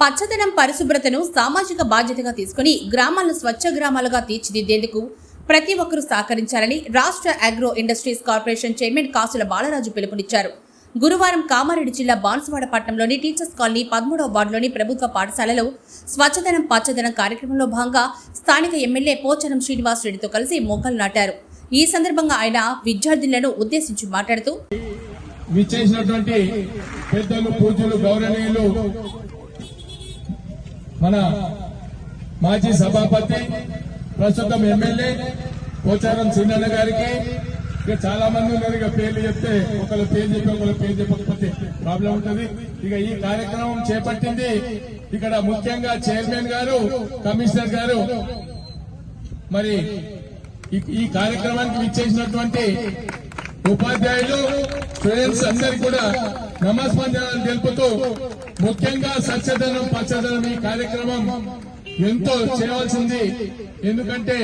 పచ్చదనం పరిశుభ్రతను సామాజిక బాధ్యతగా తీసుకుని గ్రామాలను స్వచ్ఛ గ్రామాలుగా తీర్చిదిద్దేందుకు ప్రతి ఒక్కరూ సహకరించాలని రాష్ట్ర అగ్రో ఇండస్ట్రీస్ కార్పొరేషన్ చైర్మన్ కాసుల బాలరాజు పిలుపునిచ్చారు. గురువారం కామారెడ్డి జిల్లా బాన్సువాడ పట్టణంలోని టీచర్స్ కాలనీ పదమూడవ వార్డులోని ప్రభుత్వ పాఠశాలలో స్వచ్ఛదనం పచ్చదనం కార్యక్రమంలో భాగంగా స్థానిక ఎమ్మెల్యే పోచనం శ్రీనివాస్ రెడ్డితో కలిసి మొక్కలు నాటారు. ఈ సందర్భంగా ఆయన విద్యార్థులను ఉద్దేశించి మాట్లాడుతూ విచ్చేసినటువంటి పెద్దలు పూజలు గౌరవనీయులు మన మాజీ సభాపతి ప్రస్తుతం ఎమ్మెల్యే పోచారం సీనన్న గారికి. ఇక చాలా మంది ఉన్నారు ఇక పేర్లు చెప్తే ఒకళ్ళ పేరు చెప్పి ఒకళ్ళ పేరు చెప్పకపోతే ప్రాబ్లం ఉంటుంది. ఇక ఈ కార్యక్రమం చేపట్టింది ఇక్కడ ముఖ్యంగా చైర్మన్ గారు కమిషనర్ గారు. మరి ఈ- ఈ కార్యక్రమానికి విచ్చేసినటువంటి ఉపాధ్యాయులు స్టూడెంట్స్ అందరికి కూడా నమస్కారాలు తెలుపుతూ ముఖ్యంగా సత్యధనం పచ్చదనం ఈ కార్యక్రమం ఎంతో చేయవలసింది. ఎందుకంటే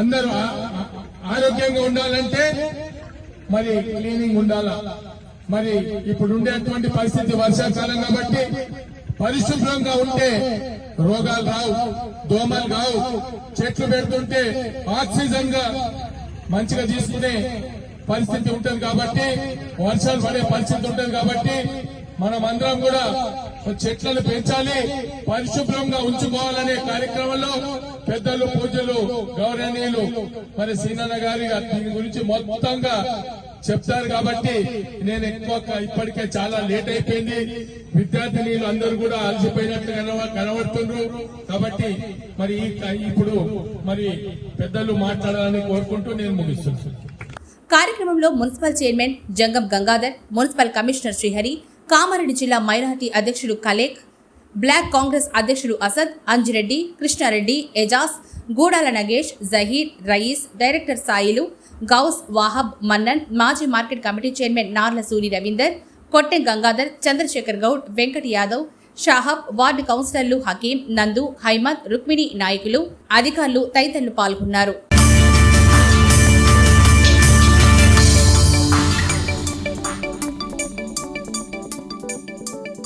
అందరూ ఆరోగ్యంగా ఉండాలంటే మరి క్లీనింగ్ ఉండాలా? మరి ఇప్పుడు ఉండేటువంటి పరిస్థితి వర్షాకాలం కాబట్టి పరిశుభ్రంగా ఉంటే రోగాలు రావు దోమలు రావు. చెట్లు పెడుతుంటే ఆక్సిజన్గా మంచిగా తీసుకునే పరిస్థితి ఉంటుంది కాబట్టి వర్షాలు పడే పరిస్థితి ఉంటుంది కాబట్టి మనం అందరం కూడా చెట్లను పెంచాలి పరిశుభ్రంగా ఉంచుకోవాలనే కార్యక్రమంలో పెద్దలు పూజలు గౌరవనీయులు మరి సీనన్న గారి దీని గురించి మొత్తంగా చెప్తారు కాబట్టి నేను ఎక్కువ ఇప్పటికే చాలా లేట్ అయిపోయింది. విద్యార్థినీలు అందరూ కూడా అలసిపోయినట్టు కనవ- కనబడుతున్నారు కాబట్టి మరి ఇప్పుడు మరి పెద్దలు మాట్లాడాలని కోరుకుంటూ నేను ముగిస్తున్నాను. కార్యక్రమంలో municipal chairman Jangam Gangadhar municipal commissioner Srihari Kamareddy జిల్లా మైనార్టీ అధ్యక్షుడు కలేక్ బ్లాక్ కాంగ్రెస్ అధ్యక్షుడు అసద్ అంజిరెడ్డి కృష్ణారెడ్డి ఎజాజ్ గూడాల నగేష్ జహీర్ రయీస్ డైరెక్టర్ సాయిలు గౌస్ వాహబ్ మన్నన్ మాజీ market committee chairman Narla Suri Ravinder Kotte Gangadhar Chandrashekar Goud Venkat Yadav Shahab ward కౌన్సిలర్లు హకీం నందు హైమద్ రుక్మిణి నాయకులు అధికారులు తదితరులు పాల్గొన్నారు.